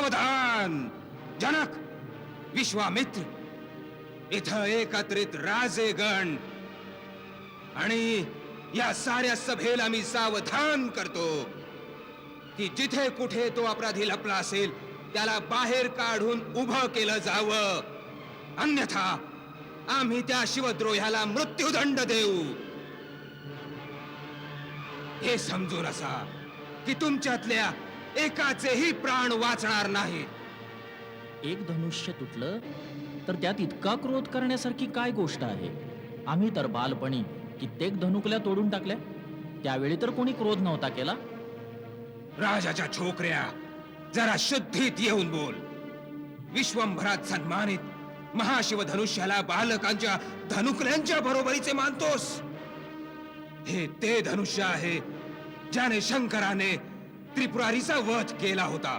सावधान जनक विश्वामित्र इथं एकत्रित राजेगण. आणि या साऱ्या सभेला मी सावधान करतो की जिथे कुठे तो अपराधी लपला असेल त्याला बाहेर काढून उभं केलं जावं. अन्यथा आम्ही त्या शिवद्रोह्याला मृत्यूदंड देऊ. हे समजून असा की तुमच्यातल्या एकाचेही प्राण वाचणार नाहीत एक धनुष्य तुटलं तर त्यात इतका क्रोध करण्यासारखी काय गोष्ट आहे? आम्ही तर बालपणी कित्येक धनुकल्या तोडून टाकल्या. त्यावेळी तर कोणी क्रोध नव्हता केला. राजाच्या छोकऱ्या जरा शुद्धीत येऊन बोल. विश्वंभरात सन्मानित महाशिव धनुष्याला बालकांच्या धनुकल्यांच्या बरोबरीचे मानतोस. हे ते धनुष्य आहे ज्याने शंकराने त्रिपुरारीचा वध केला होता.